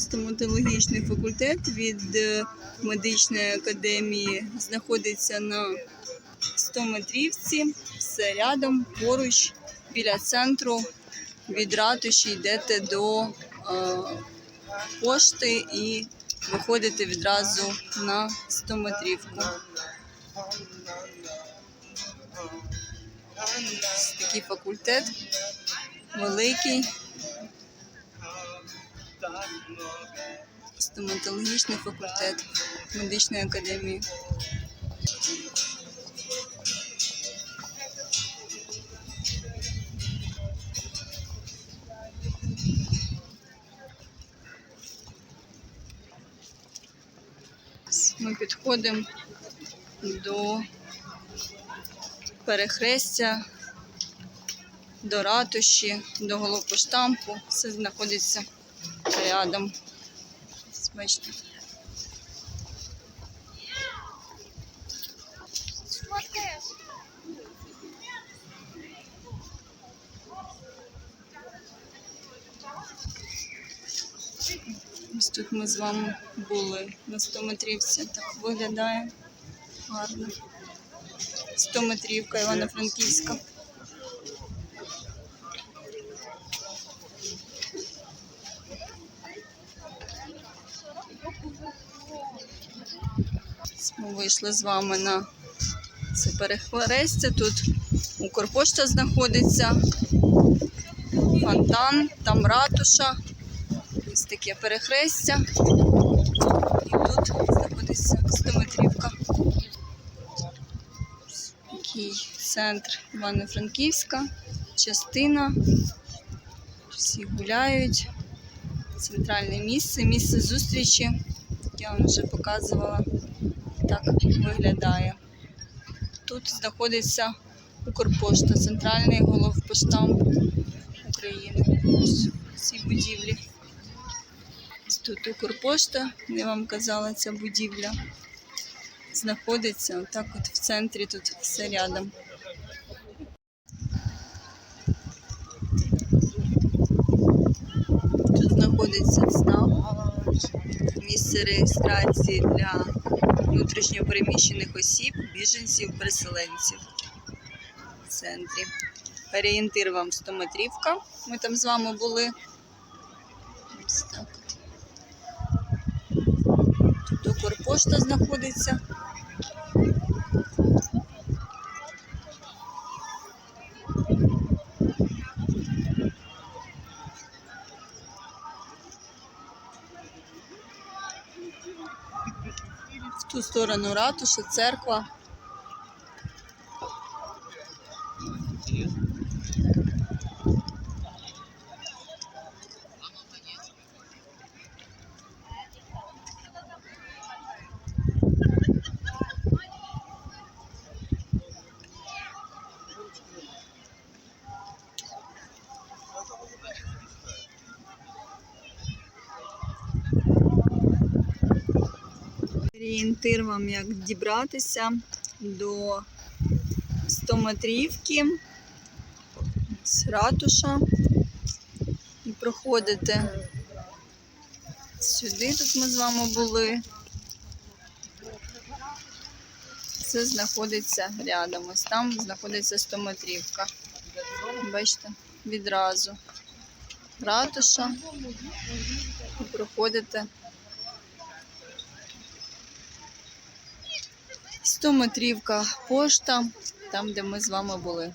Стоматологічний факультет від е, медичної академії знаходиться на 100 метрівці, все рядом, поруч, біля центру. Від ратуші йдете до е, пошти і виходите відразу на 100 метрівку. Такий факультет великий. Стоматологічний факультет медичної академії. Ми підходимо до перехрестя, до ратуші, до головпоштампу. Все знаходиться рядом. Бачите. Ось тут ми з вами були на 100 метрівці. Так виглядає гарно. 100 метрівка Івано-Франківська. Ми вийшли з вами на це перехрестя. Тут Укрпошта знаходиться, фонтан, там ратуша. Ось таке перехрестя. І тут знаходиться 100-метрівка. Такий центр Івано-Франківська, частина. Всі гуляють. Центральне місце, місце зустрічі. Я вам вже показувала. Так виглядає. Тут знаходиться Укрпошта, центральний головпоштамп України. Ось ці будівлі. Тут Укрпошта, я вам казала, ця будівля знаходиться отак от в центрі, тут все рядом. Тут знаходиться ЦНАП, місце реєстрації для внутрішньопереміщених осіб, біженців, переселенців в центрі. Орієнтир вам 100 метрівка. Ми там з вами були. Ось так. Тут Укрпошта знаходиться. В ту сторону ратуша, церква. Орієнтир вам, як дібратися до 100 метрівки з ратуша і проходите сюди. Тут ми з вами були. Це знаходиться рядом. Ось там знаходиться 100 метрівка. Бачите, відразу ратуша і проходите 100 метрівка пошта, там, де ми з вами були.